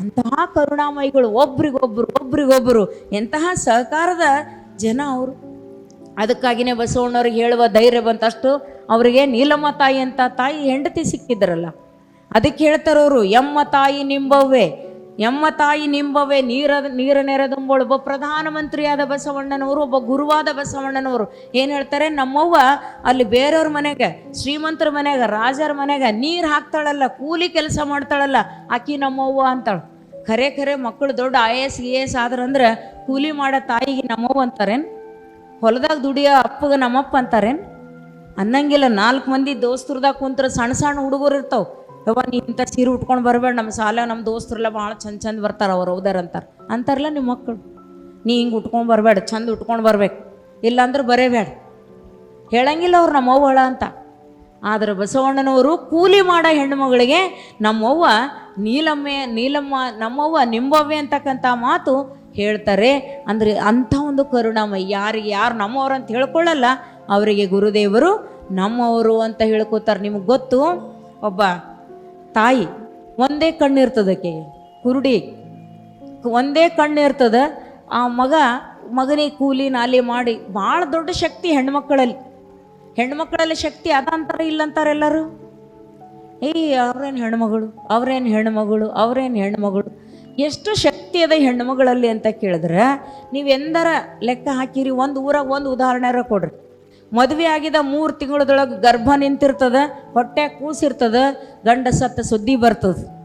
ಅಂತಹ ಕರುಣಾಮಯಿಗಳು, ಒಬ್ರಿಗೊಬ್ರು ಒಬ್ರಿಗೊಬ್ಬರು ಎಂತಹ ಸಹಕಾರದ ಜನ ಅವರು. ಅದಕ್ಕಾಗಿನೇ ಬಸವಣ್ಣವ್ರಿಗೆ ಹೇಳುವ ಧೈರ್ಯ ಬಂತಷ್ಟು ಅವರಿಗೆ ನೀಲಮ್ಮ ತಾಯಿ ಅಂತ ತಾಯಿ ಹೆಂಡತಿ ಸಿಕ್ಕಿದ್ರಲ್ಲ. ಅದಕ್ಕೆ ಹೇಳ್ತಾರವರು, ಎಮ್ಮ ತಾಯಿ ನಿಂಬವ್ವೆ ಎಮ್ಮ ತಾಯಿ ನಿಂಬವೇ ನೀರ ನೀರ ನೆರೆದುಂಬಳು. ಒಬ್ಬ ಪ್ರಧಾನಮಂತ್ರಿಯಾದ ಬಸವಣ್ಣನವರು, ಒಬ್ಬ ಗುರುವಾದ ಬಸವಣ್ಣನವರು ಏನು ಹೇಳ್ತಾರೆ? ನಮ್ಮವ್ವ ಅಲ್ಲಿ ಬೇರೆಯವ್ರ ಮನೆಗೆ, ಶ್ರೀಮಂತರ ಮನೆಗೆ, ರಾಜರ ಮನೆಗೆ ನೀರು ಹಾಕ್ತಾಳಲ್ಲ, ಕೂಲಿ ಕೆಲಸ ಮಾಡ್ತಾಳಲ್ಲ, ಆಕಿ ನಮ್ಮವ್ವ ಅಂತಾಳು. ಖರೆ ಖರೆ ಮಕ್ಕಳು ದೊಡ್ಡ ಐ ಎಸ್ ಇ ಎಸ್ ಆದ್ರಂದ್ರೆ ಕೂಲಿ ಮಾಡೋ ತಾಯಿಗೆ ನಮ್ಮವ್ವ ಅಂತಾರೇನು? ಹೊಲದಾಗ ದುಡಿಯೋ ಅಪ್ಪಗೆ ನಮ್ಮಪ್ಪ ಅಂತಾರೇನು? ಅನ್ನಂಗಿಲ್ಲ, ನಾಲ್ಕು ಮಂದಿ ದೋಸ್ತರದಾಗ ಕುಂತ್ರ ಸಣ್ಣ ಸಣ್ಣ ಹುಡುಗರು ಇರ್ತಾವ. ಯವ್ವ, ನೀ ಇಂಥ ಸೀರೆ ಉಟ್ಕೊಂಡು ಬರಬೇಡ ನಮ್ಮ ಸಾಲ ನಮ್ಮ ದೋಸ್ತರೆಲ್ಲ ಭಾಳ ಚಂದ ಚಂದ ಬರ್ತಾರೆ, ಅವ್ರು ಹೌದಾರ ಅಂತಾರೆ. ಅಂತಾರಲ್ಲ ನಿಮ್ಮ ಮಕ್ಕಳು ನೀ ಹಿಂಗೆ ಉಟ್ಕೊಂಡು ಬರಬೇಡ, ಚಂದ ಉಟ್ಕೊಂಡು ಬರ್ಬೇಕು. ಇಲ್ಲಾಂದ್ರೆ ಬರೇಬೇಡ ಹೇಳಂಗಿಲ್ಲ ಅವ್ರು ನಮ್ಮವ್ವಳ ಅಂತ. ಆದರೆ ಬಸವಣ್ಣನವರು ಕೂಲಿ ಮಾಡೋ ಹೆಣ್ಣುಮಗಳಿಗೆ ನಮ್ಮವ್ವ ನೀಲಮ್ಮೆ, ನೀಲಮ್ಮ, ನಮ್ಮವ್ವ ನಿಂಬವ್ವೆ ಅಂತಕ್ಕಂಥ ಮಾತು ಹೇಳ್ತಾರೆ. ಅಂದರೆ ಅಂಥ ಒಂದು ಕರುಣಾಮಯ. ಯಾರಿಗೆ ಯಾರು ನಮ್ಮವ್ರು ಅಂತ ಹೇಳ್ಕೊಳ್ಳಲ್ಲ, ಅವರಿಗೆ ಗುರುದೇವರು ನಮ್ಮವರು ಅಂತ ಹೇಳ್ಕೋತಾರೆ. ನಿಮಗೆ ಗೊತ್ತು? ಒಬ್ಬ ತಾಯಿ, ಒಂದೇ ಕಣ್ಣು ಇರ್ತದಕ್ಕೆ ಕುರುಡಿ. ಒಂದೇ ಕಣ್ಣು ಇರ್ತದ ಆ ಮಗ ಮಗನಿಗೆ ಕೂಲಿ ನಾಲಿ ಮಾಡಿ ಭಾಳ ದೊಡ್ಡ ಶಕ್ತಿ ಹೆಣ್ಮಕ್ಕಳಲ್ಲಿ. ಹೆಣ್ಮಕ್ಕಳಲ್ಲಿ ಶಕ್ತಿ ಅದ ಅಂತಾರೆ ಇಲ್ಲ ಅಂತಾರೆ ಎಲ್ಲರೂ? ಏಯ್ ಅವ್ರೇನು ಹೆಣ್ಮಗಳು ಅವ್ರೇನು ಹೆಣ್ಮಗಳು ಅವ್ರೇನು ಹೆಣ್ಮಗಳು? ಎಷ್ಟು ಶಕ್ತಿ ಅದ ಹೆಣ್ಮಗಳಲ್ಲಿ ಅಂತ ಕೇಳಿದ್ರೆ ನೀವು ಎಂದರ ಲೆಕ್ಕ ಹಾಕಿರಿ, ಒಂದು ಊರಾಗ ಒಂದು ಉದಾಹರಣೆ ಕೊಡ್ರಿ. ಮದುವೆ ಆಗಿದ ಮೂರು ತಿಂಗಳದೊಳಗೆ ಗರ್ಭ ನಿಂತಿರ್ತದ, ಹೊಟ್ಟೆ ಕೂಸಿರ್ತದ, ಗಂಡ ಸತ್ತ ಸುದ್ದಿ ಬರ್ತದೆ.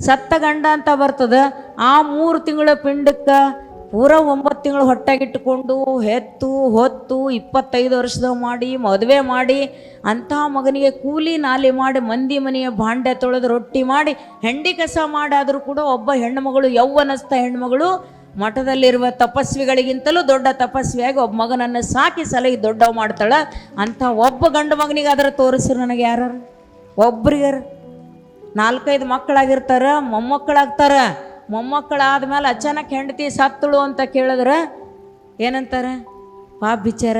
ಸತ್ತ ಗಂಡ ಅಂತ ಬರ್ತದ, ಆ ಮೂರು ತಿಂಗಳ ಪಿಂಡಕ್ಕೆ ಪೂರ ಒಂಬತ್ತು ತಿಂಗಳು ಹೊಟ್ಟೆಗಿಟ್ಟುಕೊಂಡು ಹೆತ್ತು, ಹೊತ್ತು ಇಪ್ಪತ್ತೈದು ವರ್ಷದ ಮಾಡಿ, ಮದುವೆ ಮಾಡಿ, ಅಂಥ ಮಗನಿಗೆ ಕೂಲಿ ನಾಲಿ ಮಾಡಿ, ಮಂದಿ ಮನೆಯ ಭಾಂಡೆ ತೊಳೆದು ರೊಟ್ಟಿ ಮಾಡಿ, ಹೆಂಡಿ ಕಸ ಮಾಡಾದರೂ ಕೂಡ ಒಬ್ಬ ಹೆಣ್ಣುಮಗಳು, ಯೌವನಸ್ಥ ಹೆಣ್ಮಗಳು ಮಠದಲ್ಲಿರುವ ತಪಸ್ವಿಗಳಿಗಿಂತಲೂ ದೊಡ್ಡ ತಪಸ್ವಿಯಾಗಿ ಒಬ್ಬ ಮಗನನ್ನು ಸಾಕಿ ಸಲಹಿ ದೊಡ್ಡವ ಮಾಡ್ತಾಳೆ. ಅಂಥ ಒಬ್ಬ ಗಂಡು ಮಗನಿಗೆ ಅದರ ತೋರಿಸ್ರು ನನಗೆ ಯಾರು ಒಬ್ರಿಗಾರ. ನಾಲ್ಕೈದು ಮಕ್ಕಳಾಗಿರ್ತಾರ, ಮೊಮ್ಮಕ್ಕಳಾಗ್ತಾರ. ಮೊಮ್ಮಕ್ಕಳಾದ್ಮೇಲೆ ಅಚಾನಕ್ ಹೆಂಡತಿ ಸತ್ತಳು ಅಂತ ಕೇಳಿದ್ರೆ, ಏನಂತಾರ? ಪಾಪ ಬಿಚಾರ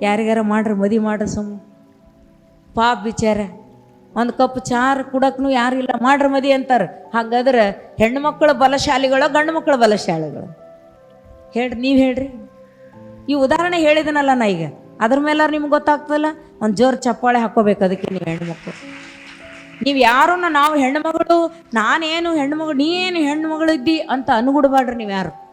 ಯಾರಿಗಾರ ಮಾಡ್ರಿ, ಮದಿ ಮಾಡ್ರಿ ಸುಮ್ಮ ಪಾಪ ಬಿಚಾರ ಒಂದು ಕಪ್ ಚಾರ್ ಕುಡಕ್ನು ಯಾರಿಲ್ಲ ಮಾಡ್ರ ಮದಿ ಅಂತಾರೆ. ಹಾಗಾದ್ರೆ ಹೆಣ್ಣು ಮಕ್ಕಳು ಬಲಶಾಲಿಗಳು, ಗಂಡು ಮಕ್ಕಳು ಬಲಶಾಲಿಗಳು. ಹೇಳ್ರಿ, ನೀವು ಹೇಳ್ರಿ. ಈ ಉದಾಹರಣೆ ಹೇಳಿದನಲ್ಲ ನಾ ಈಗ. ಅದ್ರ ಮೇಲೆ ನಿಮ್ಗೆ ಗೊತ್ತಾಗ್ತದಲ್ಲ? ಒಂದು ಜೋರು ಚಪ್ಪಾಳೆ ಹಾಕೋಬೇಕು ಅದಕ್ಕೆ ನೀವು ಹೆಣ್ಮಕ್ಳು ನೀವು ಯಾರು ನಾವು ಹೆಣ್ಮಗಳು ನಾನೇನು ಹೆಣ್ಮಗಳು ನೀನು ಹೆಣ್ಮಗಳು ಇದ್ದಿ ಅಂತ ಅನುಗುಡ್ಬಾಡ್ರಿ ನೀವು ಯಾರು.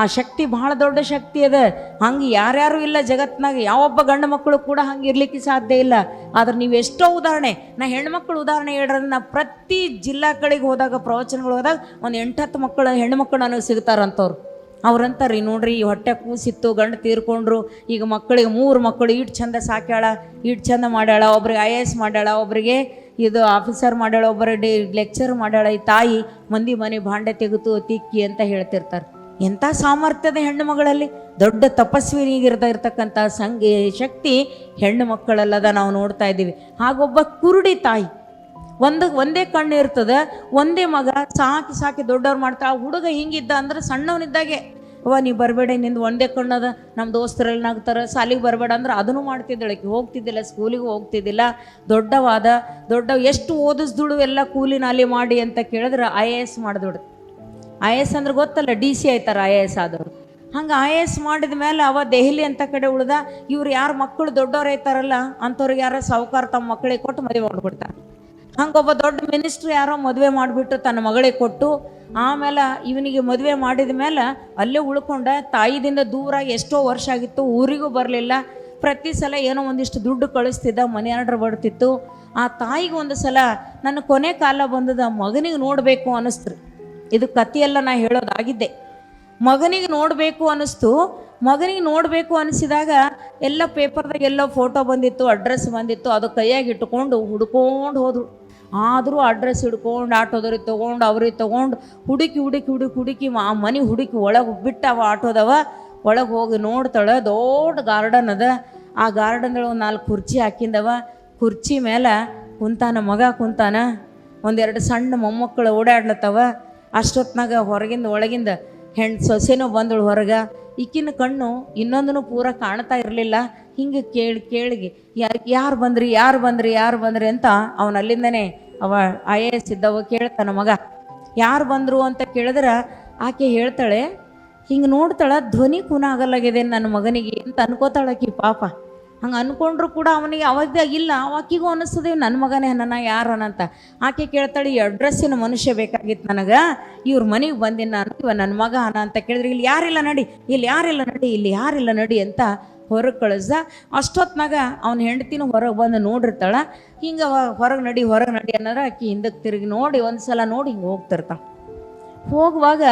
ಆ ಶಕ್ತಿ ಭಾಳ ದೊಡ್ಡ ಶಕ್ತಿ ಅದ. ಹಂಗೆ ಯಾರ್ಯಾರು ಇಲ್ಲ ಜಗತ್ತಿನಾಗ ಯಾವೊಬ್ಬ ಗಂಡು ಮಕ್ಕಳು ಕೂಡ ಹಂಗೆ ಇರ್ಲಿಕ್ಕೆ ಸಾಧ್ಯ ಇಲ್ಲ. ಆದ್ರೆ ನೀವು ಎಷ್ಟೋ ಉದಾಹರಣೆ, ನಾ ಹೆಣ್ಮಕ್ಳು ಉದಾಹರಣೆ ಹೇಳ್ರೆ, ನಾ ಪ್ರತಿ ಜಿಲ್ಲಾಗಳಿಗೆ ಹೋದಾಗ, ಪ್ರವಚನಗಳು ಹೋದಾಗ, ಒಂದು ಎಂಟತ್ತು ಮಕ್ಕಳು ಹೆಣ್ಮಕ್ಳು ನನಗೆ ಸಿಗ್ತಾರಂತವ್ರು. ಅವ್ರಂತಾರೀ ನೋಡ್ರಿ ಹೊಟ್ಟೆ ಕೂಸಿತ್ತು, ಗಂಡು ತೀರ್ಕೊಂಡ್ರು, ಈಗ ಮಕ್ಕಳಿಗೆ ಮೂರು ಮಕ್ಕಳು, ಈಟ್ ಚಂದ ಸಾಕ್ಯಾಳ, ಈಟ್ ಚಂದ ಮಾಡ್ಯಾಳ, ಒಬ್ರಿಗೆ ಐ ಎ ಎಸ್ ಮಾಡ್ಯಾಳ ಒಬ್ಬರಿಗೆ ಇದು ಆಫೀಸರ್ ಮಾಡ್ಯಾಳ ಒಬ್ಬರ ಡಿ, ಲೆಕ್ಚರ್ ಮಾಡ್ಯಾಳ, ಈ ತಾಯಿ ಮಂದಿ ಮನೆ ಭಾಂಡೆ ತೆಗೆದು ತಿಕ್ಕಿ ಅಂತ ಹೇಳ್ತಿರ್ತಾರೆ. ಎಂಥ ಸಾಮರ್ಥ್ಯದ ಹೆಣ್ಣು ಮಗಳಲ್ಲಿ? ದೊಡ್ಡ ತಪಸ್ವಿನಿಗಿರ್ತಾ ಇರ್ತಕ್ಕಂಥ ಸಂಘ ಶಕ್ತಿ ಹೆಣ್ಣು ಮಕ್ಕಳಲ್ಲದ ನಾವು ನೋಡ್ತಾ ಇದ್ದೀವಿ. ಹಾಗೊಬ್ಬ ಕುರುಡಿ ತಾಯಿ. ಒಂದು, ಒಂದೇ ಕಣ್ಣು ಇರ್ತದೆ, ಒಂದೇ ಮಗ ಸಾಕಿ ಸಾಕಿ ದೊಡ್ಡವ್ರು ಮಾಡ್ತಾ ಆ ಹುಡುಗ ಹಿಂಗಿದ್ದ ಅಂದ್ರೆ ಸಣ್ಣವನಿದ್ದಾಗೆ, ಅವ್ವ, ನೀ ಬರಬೇಡ ನಿಂದು ಒಂದೇ ಕಣ್ಣದ ನಮ್ಮ ದೋಸ್ತರೆಲ್ಲ ನಗ್ತಾರೆ ಸಾಲಿಗೆ ಬರಬೇಡ ಅಂದ್ರೆ ಅದನ್ನು ಮಾಡ್ತಿದ್ದಳಕ್ಕೆ ಹೋಗ್ತಿದ್ದಿಲ್ಲ, ಸ್ಕೂಲಿಗೆ ಹೋಗ್ತಿದ್ದಿಲ್ಲ. ದೊಡ್ಡವಾದ ದೊಡ್ಡ ಎಷ್ಟು ಓದಿಸ್ದುಳು ಎಲ್ಲ ಕೂಲಿ ನಾಲಿ ಮಾಡಿ ಅಂತ ಕೇಳಿದ್ರೆ ಐ ಎ ಎಸ್ ಮಾಡಿದೋಡು ಐ ಎ ಎಸ್ ಅಂದ್ರೆ ಗೊತ್ತಲ್ಲ ಡಿ ಸಿ ಆಯ್ತಾರೆ ಐ ಎ ಎಸ್ ಆದವರು. ಹಂಗೆ ಐ ಎ ಎಸ್ ಮಾಡಿದ ಮೇಲೆ ಅವ ದೆಹಲಿ ಅಂತ ಕಡೆ ಉಳ್ದ, ಇವ್ರು ಯಾರು ಮಕ್ಕಳು ದೊಡ್ಡವ್ರು ಐತಾರಲ್ಲ ಅಂಥವ್ರಿಗೆ ಯಾರೋ ಸಾವುಕಾರ ತಮ್ಮ ಮಕ್ಕಳಿಗೆ ಕೊಟ್ಟು ಮದುವೆ ಮಾಡ್ಬಿಡ್ತಾರೆ. ಹಂಗೊಬ್ಬ ದೊಡ್ಡ ಮಿನಿಸ್ಟ್ರ್ ಯಾರೋ ಮದುವೆ ಮಾಡಿಬಿಟ್ಟು ತನ್ನ ಮಗಳಿಗೆ ಕೊಟ್ಟು, ಆಮೇಲೆ ಇವನಿಗೆ ಮದುವೆ ಮಾಡಿದ ಮೇಲೆ ಅಲ್ಲೇ ಉಳ್ಕೊಂಡ, ತಾಯಿದಿಂದ ದೂರ ಎಷ್ಟೋ ವರ್ಷ ಆಗಿತ್ತು, ಊರಿಗೂ ಬರಲಿಲ್ಲ. ಪ್ರತಿ ಸಲ ಏನೋ ಒಂದಿಷ್ಟು ದುಡ್ಡು ಕಳಿಸ್ತಿದ್ದ, ಮನೆ ಆರ್ಡ್ರ್ ಬರ್ತಿತ್ತು. ಆ ತಾಯಿಗೆ ಒಂದು ಸಲ, ನನ್ನ ಕೊನೆ ಕಾಲ ಬಂದದ, ಮಗನಿಗೆ ನೋಡಬೇಕು ಅನ್ನಿಸ್ತು ಇದು ಕಥೆಯೆಲ್ಲ ನಾ ಹೇಳೋದಾಗಿದ್ದೆ. ಮಗನಿಗೆ ನೋಡಬೇಕು ಅನ್ನಿಸ್ತು. ಮಗನಿಗೆ ನೋಡಬೇಕು ಅನಿಸಿದಾಗ ಎಲ್ಲ ಪೇಪರ್ದಾಗ ಎಲ್ಲ ಫೋಟೋ ಬಂದಿತ್ತು, ಅಡ್ರೆಸ್ ಬಂದಿತ್ತು, ಅದು ಕೈಯಾಗಿ ಇಟ್ಕೊಂಡು ಹುಡ್ಕೊಂಡು ಹೋದರು ಆದರೂ ಅಡ್ರೆಸ್ ಹಿಡ್ಕೊಂಡು ಆಟೋದವ್ರಿಗೆ ತೊಗೊಂಡು, ಅವ್ರಿಗೆ ತೊಗೊಂಡು ಹುಡುಕಿ ಹುಡುಕಿ ಹುಡುಕಿ ಹುಡುಕಿ ಆ ಮನೆ ಹುಡುಕಿ ಒಳಗೆ ಬಿಟ್ಟವ ಆಟೋದವ. ಒಳಗೆ ಹೋಗಿ ನೋಡ್ತಾಳೆ, ದೊಡ್ಡ ಗಾರ್ಡನ್ ಅದ. ಆ ಗಾರ್ಡನ್ದೊಳಗೆ ಒಂದು ನಾಲ್ಕು ಕುರ್ಚಿ ಹಾಕಿಂದವ. ಕುರ್ಚಿ ಮೇಲೆ ಕುಂತಾನ ಮಗ ಕುಂತಾನ. ಒಂದೆರಡು ಸಣ್ಣ ಮೊಮ್ಮಕ್ಕಳು ಓಡಾಡ್ಲತ್ತವ. ಅಷ್ಟೊತ್ನಾಗ ಹೊರಗಿಂದ, ಒಳಗಿಂದ ಹೆಣ್ಣು ಸೊಸೆನೂ ಬಂದಳು ಹೊರಗೆ. ಈಕಿನ ಕಣ್ಣು ಇನ್ನೊಂದನ್ನು ಪೂರ ಕಾಣ್ತಾ ಇರಲಿಲ್ಲ. ಹಿಂಗೆ ಕೇಳಿ, ಕೇಳಿಗೆ ಯಾರು ಯಾರು ಬಂದ್ರಿ ಯಾರು ಬಂದ್ರಿ ಯಾರು ಬಂದ್ರಿ ಅಂತ ಅವನು ಅಲ್ಲಿಂದನೇ ಅವ ಐ ಎ ಎಸ್ ಇದ್ದವ ಕೇಳ್ತಾನ ಮಗ. ಯಾರು ಬಂದರು ಅಂತ ಕೇಳಿದ್ರೆ ಆಕೆ ಹೇಳ್ತಾಳೆ, ಹಿಂಗೆ ನೋಡ್ತಾಳೆ, ಧ್ವನಿ ಕೂನ ಆಗಲ್ಲಾಗಿದೆ ನನ್ನ ಮಗನಿಗೆ ಅಂತ ಅನ್ಕೋತಾಳಕಿ ಪಾಪ. ಹಂಗೆ ಅಂದ್ಕೊಂಡ್ರು ಕೂಡ ಅವನಿಗೆ ಅವಾಗ ಇಲ್ಲ ಆಕಿಗೂ ಅನ್ನಿಸ್ತದೆ ನನ್ನ ಮಗನೇ, ನನ್ನ ಯಾರನಂತ ಆಕೆ ಕೇಳ್ತಾಳೆ, ಈ ಅಡ್ರೆಸ್ಸಿನ ಮನುಷ್ಯ ಬೇಕಾಗಿತ್ತು ನನಗೆ. ಇವ್ರ ಮನೆಗೆ ಬಂದಿನ ನಾನು, ಇವ ನನ್ನ ಮಗ ಅನ ಅಂತ ಕೇಳಿದ್ರೆ, ಇಲ್ಲಿ ಯಾರಿಲ್ಲ ನಡಿ, ಇಲ್ಲಿ ಯಾರಿಲ್ಲ ನಡಿ, ಇಲ್ಲಿ ಯಾರಿಲ್ಲ ನಡಿ ಅಂತ ಹೊರಗೆ ಕಳಿಸ್ದ ಅಷ್ಟೊತ್ನಾಗ ಅವನ ಹೆಂಡತಿನೂ ಹೊರಗೆ ಬಂದು ನೋಡಿರ್ತಾಳ. ಹಿಂಗೆ ಹೊರಗೆ ನಡಿ ಹೊರಗೆ ನಡಿ ಅನ್ನೋದ್ರೆ ಆಕಿ ಹಿಂದಕ್ಕೆ ತಿರುಗಿ ನೋಡಿ ಒಂದು ಸಲ ನೋಡಿ ಹಿಂಗೆ ಹೋಗ್ತಿರ್ತಾಳೆ. ಹೋಗುವಾಗ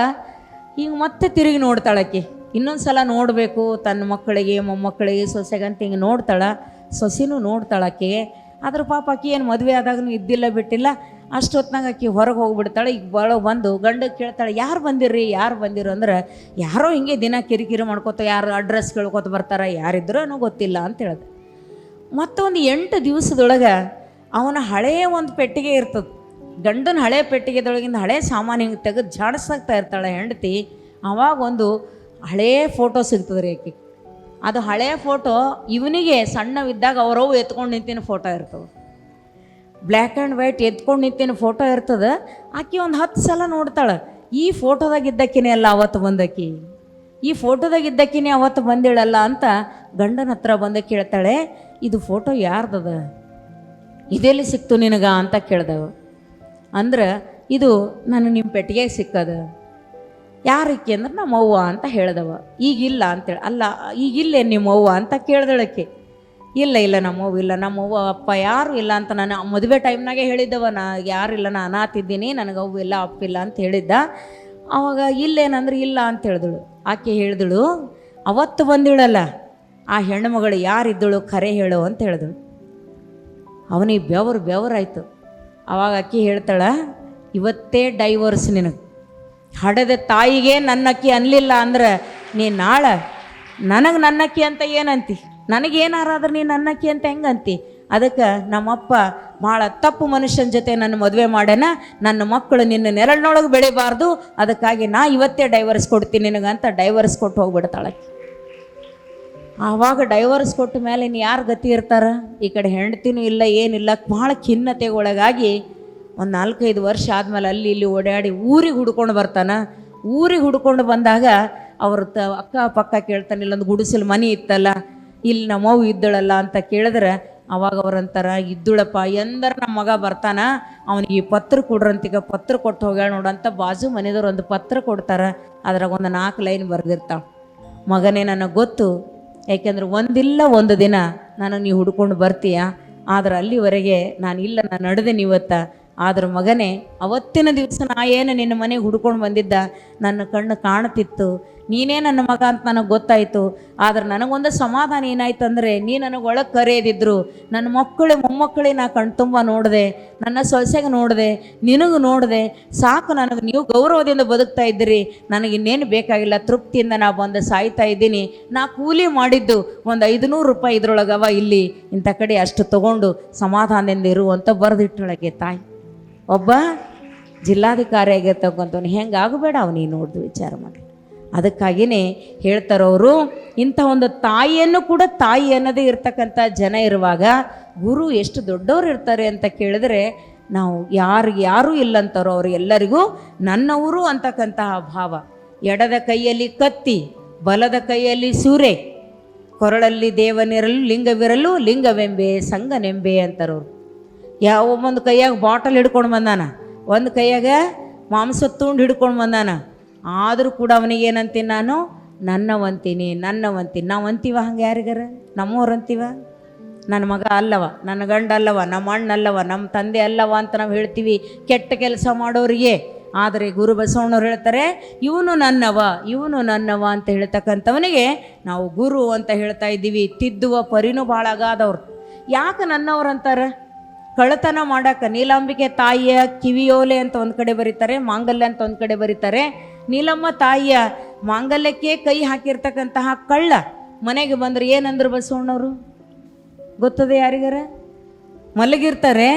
ಹಿಂಗೆ ಮತ್ತೆ ತಿರುಗಿ ನೋಡ್ತಾಳೆ ಆಕಿ. ಇನ್ನೊಂದು ಸಲ ನೋಡಬೇಕು, ತನ್ನ ಮಕ್ಕಳಿಗೆ, ಮೊಮ್ಮಕ್ಕಳಿಗೆ, ಸೊಸೆಗಂತ ಹಿಂಗೆ ನೋಡ್ತಾಳೆ, ಸೊಸೆನೂ ನೋಡ್ತಾಳೆ ಆಕೆಗೆ ಆದ್ರೆ ಪಾಪ ಆಕಿ ಏನು ಮದುವೆ ಆದಾಗೂ ಇದ್ದಿಲ್ಲ, ಬಿಟ್ಟಿಲ್ಲ. ಅಷ್ಟೊತ್ನಾಗ ಆಕೆ ಹೊರಗೆ ಹೋಗ್ಬಿಡ್ತಾಳೆ. ಈಗ ಬಳ ಬಂದು ಗಂಡ ಕೇಳ್ತಾಳೆ, ಯಾರು ಬಂದಿರ್ರಿ, ಯಾರು ಬಂದಿರು? ಅಂದ್ರೆ, ಯಾರೋ ಹಿಂಗೆ ದಿನ ಕಿರಿಕಿರಿ ಮಾಡ್ಕೋತ, ಯಾರು ಅಡ್ರೆಸ್ ಕೇಳ್ಕೊತ ಬರ್ತಾರೆ ಯಾರಿದ್ರೂ ಗೊತ್ತಿಲ್ಲ ಅಂತ ಹೇಳ್ದೆ. ಮತ್ತೊಂದು ಎಂಟು ದಿವಸದೊಳಗೆ ಅವನ ಹಳೆಯ ಒಂದು ಪೆಟ್ಟಿಗೆ ಇರ್ತದೆ. ಗಂಡನ ಹಳೆ ಪೆಟ್ಟಿಗೆದೊಳಗಿಂದ ಹಳೆ ಸಾಮಾನು ಹಿಂಗೆ ತೆಗೆದು ಜಾಡಿಸ್ತಾ ಇರ್ತಾಳೆ ಹೆಂಡತಿ. ಅವಾಗ ಹಳೇ ಫೋಟೋ ಸಿಗ್ತದೆ ರೀ ಆಕೆ. ಅದು ಹಳೆಯ ಫೋಟೋ ಇವನಿಗೆ ಸಣ್ಣವಿದ್ದಾಗ ಅವರವು ಎತ್ಕೊಂಡು ನಿಂತಿನ ಫೋಟೋ ಇರ್ತವೆ ಬ್ಲ್ಯಾಕ್ ಆ್ಯಂಡ್ ವೈಟ್ ಎತ್ಕೊಂಡು ನಿಂತಿನ ಫೋಟೋ ಇರ್ತದೆ. ಆಕೆ ಒಂದು ಹತ್ತು ಸಲ ನೋಡ್ತಾಳೆ, ಈ ಫೋಟೋದಾಗ ಇದ್ದಕ್ಕಿನೇ ಅಲ್ಲ ಅವತ್ತು ಬಂದಕ್ಕಿ ಈ ಫೋಟೋದಾಗ ಇದ್ದಕ್ಕಿನೇ ಅವತ್ತು ಬಂದಿಳಲ್ಲ ಅಂತ ಗಂಡನ ಹತ್ರ ಬಂದ ಕೇಳ್ತಾಳೆ, ಇದು ಫೋಟೋ ಯಾರ್ದದ? ಇದೆಲ್ಲಿ ಸಿಕ್ತು ನಿನಗ ಅಂತ ಕೇಳ್ದವ. ಅಂದ್ರೆ ಇದು ನಾನು ನಿಮ್ಮ ಪೆಟ್ಟಿಗೆ ಸಿಕ್ಕದ. ಯಾರಕ್ಕೆ ಅಂದ್ರೆ ನಮ್ಮ ಅವ್ವ ಅಂತ ಹೇಳ್ದವ. ಈಗಿಲ್ಲ ಅಂತೇಳಿ, ಅಲ್ಲ ಈಗಿಲ್ಲೇ ನಿಮ್ಮ ಅವ್ವ ಅಂತ ಕೇಳ್ದಳಕ್ಕೆ ಇಲ್ಲ ಇಲ್ಲ, ನಮ್ಮ ಅವ್ವ ಇಲ್ಲ, ನಮ್ಮ ಅವ್ವ ಅಪ್ಪ ಯಾರು ಇಲ್ಲ ಅಂತ ನಾನು ಮದುವೆ ಟೈಮ್ನಾಗೆ ಹೇಳಿದ್ದವ. ನಾ ಯಾರಿಲ್ಲ ನಾ ಅನಾತಿದ್ದೀನಿ ನನಗೆ ಅವ್ವ ಇಲ್ಲ ಅಪ್ಪಿಲ್ಲ ಅಂತ ಹೇಳಿದ್ದ. ಅವಾಗ ಇಲ್ಲೇನಂದ್ರೆ ಇಲ್ಲ ಅಂತ ಹೇಳಿದಳು. ಆಕೆ ಹೇಳಿದಳು, ಅವತ್ತು ಬಂದಿಳಲ್ಲ, ಆ ಹೆಣ್ಣುಮಗಳು ಯಾರಿದ್ದಳು ಕರೆ ಹೇಳು ಅಂತ ಹೇಳಿದಳು. ಅವನಿಗೆ ಬೆವರು ಬೆವರಾಯ್ತು. ಅವಾಗ ಅಕ್ಕಿ ಹೇಳ್ತಾಳೆ, ಇವತ್ತೇ ಡೈವರ್ಸ್ ನಿನಗೆ. ಹಡದ ತಾಯಿಗೆ ನನ್ನಕ್ಕಿ ಅನ್ಲಿಲ್ಲ ಅಂದ್ರೆ ನೀ ನಾಳೆ? ನನಗೆ ನನ್ನಕ್ಕಿ ಅಂತ ಏನಂತಿ? ನನಗೇನಾರಾದ್ರೆ ನೀ ನನ್ನಕ್ಕಿ ಅಂತ ಹೆಂಗಂತಿ? ಅದಕ್ಕೆ ನಮ್ಮಪ್ಪ ಭಾಳ ತಪ್ಪು ಮನುಷ್ಯನ ಜೊತೆ ನನ್ನ ಮದುವೆ ಮಾಡ್ಯಾನ, ನನ್ನ ಮಕ್ಕಳು ನಿನ್ನ ನೆರಳಿನೊಳಗೆ ಬೆಳಿಬಾರ್ದು, ಅದಕ್ಕಾಗಿ ನಾ ಇವತ್ತೇ ಡೈವರ್ಸ್ ಕೊಡ್ತೀನಿ ನಿನಗಂತ ಡೈವರ್ಸ್ ಕೊಟ್ಟು ಹೋಗ್ಬಿಡ್ತಾಳಕ್ಕೆ ಆವಾಗ ಡೈವರ್ಸ್ ಕೊಟ್ಟ ಮೇಲೆ ಇನ್ನು ಯಾರು ಗತಿ ಇರ್ತಾರ? ಈ ಕಡೆ ಹೆಂಡ್ತಿನೂ ಇಲ್ಲ, ಏನಿಲ್ಲ, ಭಾಳ ಖಿನ್ನತೆಗೆ ಒಳಗಾಗಿ ಒಂದು ನಾಲ್ಕೈದು ವರ್ಷ ಆದಮೇಲೆ ಅಲ್ಲಿ ಇಲ್ಲಿ ಓಡಾಡಿ ಊರಿಗೆ ಹುಡ್ಕೊಂಡು ಬರ್ತಾನೆ. ಊರಿಗೆ ಹುಡ್ಕೊಂಡು ಬಂದಾಗ ಅವ್ರ ತ ಅಕ್ಕ ಪಕ್ಕ ಕೇಳ್ತಾನೆ ಇಲ್ಲೊಂದು ಗುಡಿಸಲು ಮನೆ ಇತ್ತಲ್ಲ, ಇಲ್ಲಿ ನಮ್ಮವು ಇದ್ದಳಲ್ಲ ಅಂತ ಕೇಳಿದ್ರೆ ಅವಾಗ ಅವರಂತಾರ ಇದ್ದುಳಪ್ಪ, ಎಂದರ ನಮ್ಮ ಮಗ ಬರ್ತಾನ, ಅವನಿಗೆ ಈ ಪತ್ರ ಕೊಡ್ರಂತೀಗ ಪತ್ರ ಕೊಟ್ಟು ಹೋಗ್ಯಾಳ ನೋಡಂತ ಬಾಜು ಮನೆಯವರು ಒಂದು ಪತ್ರ ಕೊಡ್ತಾರ. ಅದ್ರಾಗ ಒಂದು ನಾಲ್ಕು ಲೈನ್ ಬರೆದಿರ್ತಾವ. ಮಗನೇ, ನನಗೆ ಗೊತ್ತು, ಯಾಕೆಂದ್ರೆ ಒಂದಿಲ್ಲ ಒಂದು ದಿನ ನಾನು ನೀವು ಹುಡ್ಕೊಂಡು ಬರ್ತೀಯ? ಆದ್ರೆ ಅಲ್ಲಿವರೆಗೆ ನಾನು ಇಲ್ಲ ನಾನು ನಡೆದೇನಿ ಇವತ್ತ. ಆದ್ರೆ ಮಗನೇ, ಅವತ್ತಿನ ದಿವಸ ನಾ ಏನು ನಿನ್ನ ಮನೆಗೆ ಹುಡ್ಕೊಂಡು ಬಂದಿದ್ದ? ನನ್ನ ಕಣ್ಣು ಕಾಣ್ತಿತ್ತು ನೀನೇ ನನ್ನ ಮಗ ಅಂತ ನನಗೆ ಗೊತ್ತಾಯಿತು. ಆದ್ರೆ ನನಗೊಂದು ಸಮಾಧಾನ ಏನಾಯ್ತು ಅಂದರೆ ನೀ ನನಗೆ ಒಳಗೆ ಕರೆಯದಿದ್ರು. ನನ್ನ ಮಕ್ಕಳು ಮೊಮ್ಮಕ್ಕಳಿಗೆ ನಾ ಕಣ್ತುಂಬ ನೋಡಿದೆ. ನನ್ನ ಸೊಸೆಗೆ ನೋಡಿದೆ. ನಿನಗೆ ನೋಡಿದೆ. ಸಾಕು ನನಗೆ, ನೀವು ಗೌರವದಿಂದ ಬದುಕ್ತಾ ಇದ್ದೀರಿ. ನನಗೆ ಇನ್ನೇನು ಬೇಕಾಗಿಲ್ಲ. ತೃಪ್ತಿಯಿಂದ ನಾ ಬಂದು ಸಾಯ್ತಾ ಇದ್ದೀನಿ. ನಾ ಕೂಲಿ ಮಾಡಿದ್ದು ಒಂದು ಐದುನೂರು ರೂಪಾಯಿ ಇದ್ರೊಳಗವ ಇಲ್ಲಿ. ಇಂಥ ಕಡೆ ಅಷ್ಟು ತಗೊಂಡು ಸಮಾಧಾನದಿಂದ ಇರುವಂತ ಬರೆದಿಟ್ಟೊಳಗೆ ತಾಯಿ. ಒಬ್ಬ ಜಿಲ್ಲಾಧಿಕಾರಿ ಆಗಿರ್ತಕ್ಕಂಥವ್ನು ಹೆಂಗೆ ಆಗಬೇಡ ಅವನಿಗೆ ನೋಡ್ದು ವಿಚಾರ ಮಾಡಿ. ಅದಕ್ಕಾಗಿಯೇ ಹೇಳ್ತಾರವರು, ಇಂಥ ಒಂದು ತಾಯಿಯನ್ನು ಕೂಡ ತಾಯಿ ಅನ್ನೋದೇ ಇರ್ತಕ್ಕಂಥ ಜನ ಇರುವಾಗ ಗುರು ಎಷ್ಟು ದೊಡ್ಡವರು ಇರ್ತಾರೆ ಅಂತ ಕೇಳಿದ್ರೆ ನಾವು ಯಾರು ಯಾರೂ ಇಲ್ಲಂತಾರೋ ಅವರು ಎಲ್ಲರಿಗೂ ನನ್ನವರು ಅಂತಕ್ಕಂತಹ ಭಾವ. ಎಡದ ಕೈಯಲ್ಲಿ ಕತ್ತಿ, ಬಲದ ಕೈಯಲ್ಲಿ ಸೂರೆ, ಕೊರಳಲ್ಲಿ ದೇವನಿರಲು ಲಿಂಗವಿರಲು ಲಿಂಗವೆಂಬೆ, ಸಂಗನೆಂಬೆ ಅಂತಾರವ್ರು. ಯಾವ ಒಂದು ಕೈಯಾಗ ಬಾಟಲ್ ಹಿಡ್ಕೊಂಡು ಬಂದಾನ? ಒಂದು ಕೈಯಾಗ ಮಾಂಸ ತುಂಡು ಹಿಡ್ಕೊಂಡು ಬಂದಾನ? ಆದರೂ ಕೂಡ ಅವನಿಗೆ ಏನಂತೀನಿ ನಾನು? ನನ್ನವಂತೀನಿ ನನ್ನವಂತೀನಿ. ನಾವು ಅಂತೀವ ಹಂಗೆ ಯಾರಿಗಾರ? ನಮ್ಮವ್ರು ಅಂತೀವ? ನನ್ನ ಮಗ ಅಲ್ಲವ ನನ್ನ ಗಂಡ ಅಲ್ಲವ ನಮ್ಮ ಅಣ್ಣ ಅಲ್ಲವ ನಮ್ಮ ತಂದೆ ಅಲ್ಲವ ಅಂತ ನಾವು ಹೇಳ್ತೀವಿ. ಕೆಟ್ಟ ಕೆಲಸ ಮಾಡೋರಿಗೆ. ಆದರೆ ಗುರು ಬಸವಣ್ಣವ್ರು ಹೇಳ್ತಾರೆ, ಇವನು ನನ್ನವ ಇವನು ನನ್ನವ ಅಂತ ಹೇಳ್ತಕ್ಕಂಥವನಿಗೆ ನಾವು ಗುರು ಅಂತ ಹೇಳ್ತಾ ಇದ್ದೀವಿ. ತಿದ್ದುವ ಪರಿನೂ ಭಾಳ ಅಗಾದವ್ರು ಯಾಕೆ ನನ್ನವ್ರು ಅಂತಾರೆ? ಕಳ್ಳತನ ಮಾಡಕ್ಕೆ ನೀಲಾಂಬಿಕೆ ತಾಯಿಯ ಕಿವಿಯೋಲೆ ಅಂತ ಒಂದು ಕಡೆ ಬರೀತಾರೆ, ಮಾಂಗಲ್ಯ ಅಂತ ಒಂದು ಕಡೆ ಬರೀತಾರೆ. ನೀಲಮ್ಮ ತಾಯಿಯ ಮಾಂಗಲ್ಯಕ್ಕೆ ಕೈ ಹಾಕಿರ್ತಕ್ಕಂತಹ ಕಳ್ಳ ಮನೆಗೆ ಬಂದ್ರೆ ಏನಂದ್ರು ಬಸವಣ್ಣವರು ಗೊತ್ತದೆ ಯಾರಿಗಾರ? ಮಲಗಿರ್ತಾರೆ,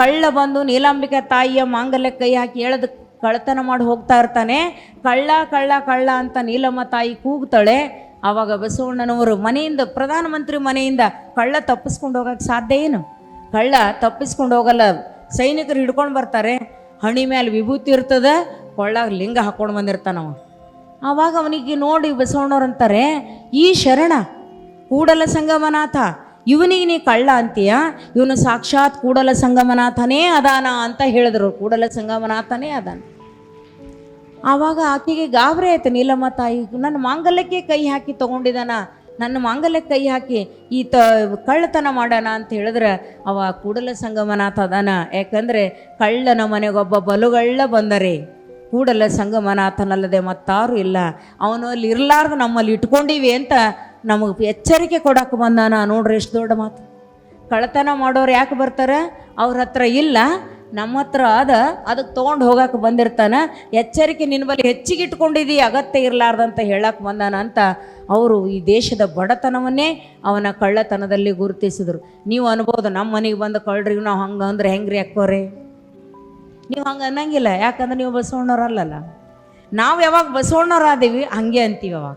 ಕಳ್ಳ ಬಂದು ನೀಲಾಂಬಿಕೆ ತಾಯಿಯ ಮಾಂಗಲ್ಯ ಕೈ ಹಾಕಿ ಎಳೆದು ಕಳ್ಳತನ ಮಾಡಿ ಹೋಗ್ತಾ ಇರ್ತಾನೆ. ಕಳ್ಳ ಕಳ್ಳ ಕಳ್ಳ ಅಂತ ನೀಲಮ್ಮ ತಾಯಿ ಕೂಗ್ತಾಳೆ. ಆವಾಗ ಬಸವಣ್ಣನವರು ಮನೆಯಿಂದ, ಪ್ರಧಾನಮಂತ್ರಿ ಮನೆಯಿಂದ ಕಳ್ಳ ತಪ್ಪಿಸ್ಕೊಂಡು ಹೋಗಕ್ಕೆ ಸಾಧ್ಯ ಏನು? ಕಳ್ಳ ತಪ್ಪಿಸ್ಕೊಂಡು ಹೋಗಲ್ಲ. ಸೈನಿಕರು ಹಿಡ್ಕೊಂಡು ಬರ್ತಾರೆ. ಹಣಿ ಮೇಲೆ ವಿಭೂತಿ ಇರ್ತದ, ಕೊಳ್ಳಾಗ ಲಿಂಗ ಹಾಕೊಂಡು ಬಂದಿರ್ತಾನವ ಆವಾಗ ಅವನಿಗೆ ನೋಡಿ ಬಸವಣ್ಣವ್ರು ಅಂತಾರೆ, ಈ ಶರಣ ಕೂಡಲ ಸಂಗಮನಾಥ, ಇವನಿಗೆ ನೀ ಕಳ್ಳ ಅಂತೀಯ? ಇವನು ಸಾಕ್ಷಾತ್ ಕೂಡಲ ಸಂಗಮನಾಥನೇ ಅದಾನ ಅಂತ ಹೇಳಿದ್ರು. ಕೂಡಲ ಸಂಗಮನಾಥನೇ ಅದಾನ. ಆವಾಗ ಆಕೆಗೆ ಗಾಬರಿ ಆಯ್ತು, ನೀಲಮ್ಮ ತಾಯಿ, ನನ್ನ ಮಾಂಗಲ್ಯಕ್ಕೆ ಕೈ ಹಾಕಿ ತಗೊಂಡಿದ್ದಾನ. ನನ್ನ ಮಾಂಗಲ್ಯ ಕೈ ಹಾಕಿ ಈ ತ ಕಳ್ಳತನ ಮಾಡೋಣ ಅಂತ ಹೇಳಿದ್ರೆ ಅವ ಕೂಡಲ ಸಂಗಮನಾಥ ಅದಾನ. ಯಾಕಂದರೆ ಕಳ್ಳನ ಮನೆಗೊಬ್ಬ ಬಲುಗಳ್ಳ ಬಂದರೆ. ಕೂಡಲ ಸಂಗಮನಾಥನಲ್ಲದೆ ಮತ್ತಾರು ಇಲ್ಲ. ಅವನು ಅಲ್ಲಿ ಇರಲಾರ್ದು ನಮ್ಮಲ್ಲಿ ಇಟ್ಕೊಂಡಿವಿ ಅಂತ ನಮಗೆ ಎಚ್ಚರಿಕೆ ಕೊಡಕ್ಕೆ ಬಂದಾನ ನೋಡ್ರಿ ಎಷ್ಟು ದೊಡ್ಡ ಮಾತು. ಕಳ್ಳತನ ಮಾಡೋರು ಯಾಕೆ ಬರ್ತಾರೆ? ಅವ್ರ ಹತ್ರ ಇಲ್ಲ. ನಮ್ಮ ಹತ್ರ ಅದ ಅದಕ್ಕೆ ತೊಗೊಂಡು ಹೋಗಕ್ಕೆ ಬಂದಿರ್ತಾನ. ಎಚ್ಚರಿಕೆ ನಿನ್ನ ಬಳಿ ಹೆಚ್ಚಿಗೆ ಇಟ್ಕೊಂಡಿದ್ದೀ ಅಗತ್ಯ ಇರಲಾರ್ದಂತ ಹೇಳಕ್ಕೆ ಬಂದಾನ ಅಂತ ಅವರು ಈ ದೇಶದ ಬಡತನವನ್ನೇ ಅವನ ಕಳ್ಳತನದಲ್ಲಿ ಗುರುತಿಸಿದ್ರು. ನೀವು ಅನ್ಬೋದು ನಮ್ಮ ಮನೆಗೆ ಬಂದು ಕಳ್ರಿ ನಾವು ಹಂಗೆ ಅಂದ್ರೆ ಹೆಂಗ್ರಿ ಅಕ್ಕೋರಿ? ನೀವು ಹಂಗೆ ಅನ್ನಂಗಿಲ್ಲ, ಯಾಕಂದ್ರೆ ನೀವು ಬಸವಣ್ಣವ್ರಲ್ಲಲ್ಲ. ನಾವು ಯಾವಾಗ ಬಸವಣ್ಣವ್ರಾದೀವಿ, ಹಂಗೆ ಅಂತೀವಿ ಅವಾಗ.